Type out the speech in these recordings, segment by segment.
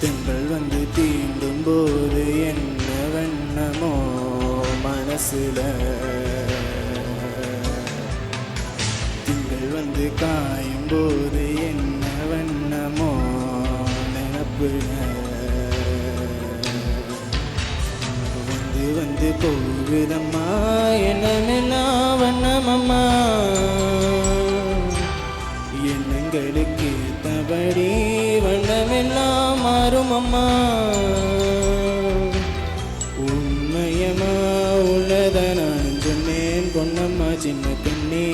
திங்கள் வந்து தீண்டும் போது என்ன வண்ணமோ மனசுல? திங்கள் வந்து காயும் போது என்ன வண்ணமோ? நினப்புல வந்து போகுதம்மா என்னமெல்லாம் வண்ணமம்மா. எண்ணங்களுக்கு தபடி வண்ணமெல்லாம் மாறுமம்மா. உண்மையமா உள்ளத நான் சொன்னேன் பொன்னம்மா சின்ன பெண்ணே.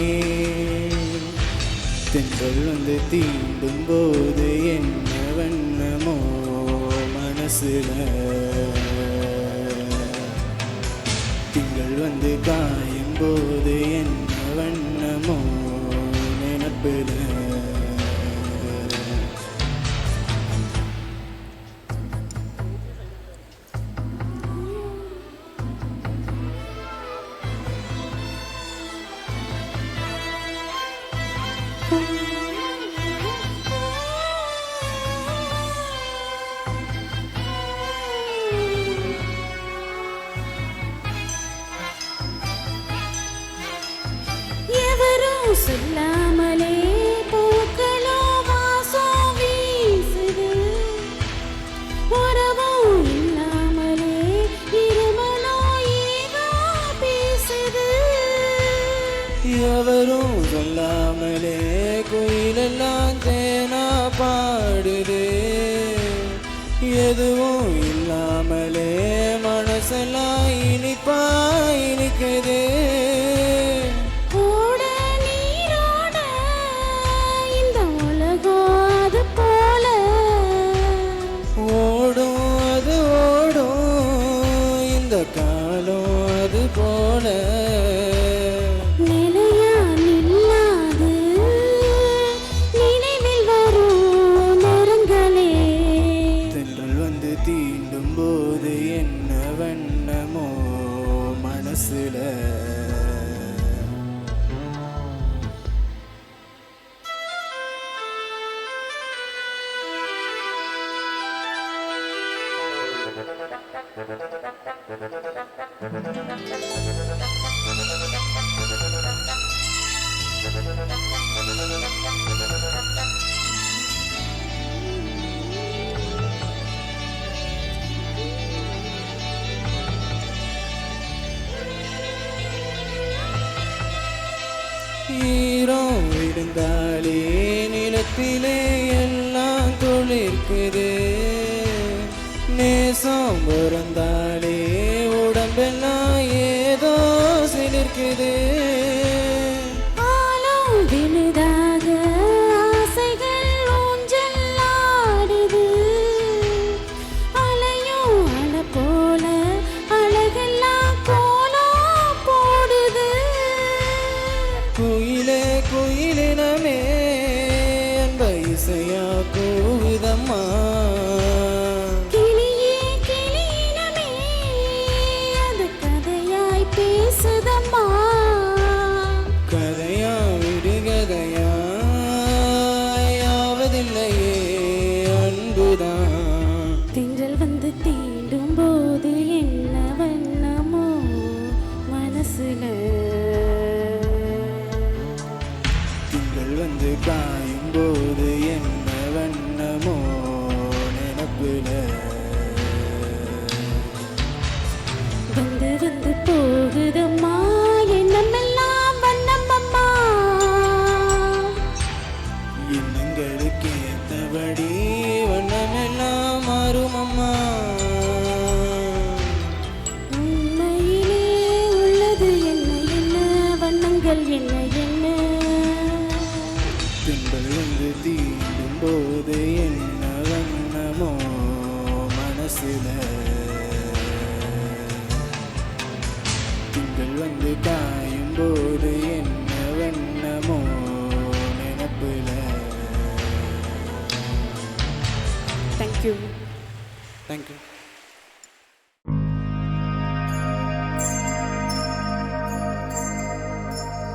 தென்றல் வந்து தீண்டும் போது என்ன வண்ணமோ மனசுல. வந்து காயும் போது என்ன வண்ணமோ நினப்பில் சொல்லாமலே பூக்களோ வாசம் வீசுது. உறவும் இல்லாமலே இருமலோ ஏதோ பேசுது. எவரும் சொல்லாமலே குயிலெல்லாம் தேனா பாடுது. எதுவும் இல்லாமலே மனசெல்லாம் இனிப்பா இனிக்குது. மனசுல ஈரம் இருந்தாலே நிலத்திலே எல்லாம் துளிர்க்குது நேசம் பிறந்தால் திங்கள் வந்து காயும் போது என்ன வண்ணமோ நினப்புல. வந்து வந்து போகுதம்மா எண்ணமெல்லாம் வண்ணம் அம்மா எண்ணங்களுக்கு வண்ணங்கள் என்ன என்ன? திங்கள் வந்து தீண்டும் போது என்ன வண்ணமோ மனசுல? திங்கள் வந்து காயும் போது என்ன வண்ணமோ நினப்புல? Thank you thank you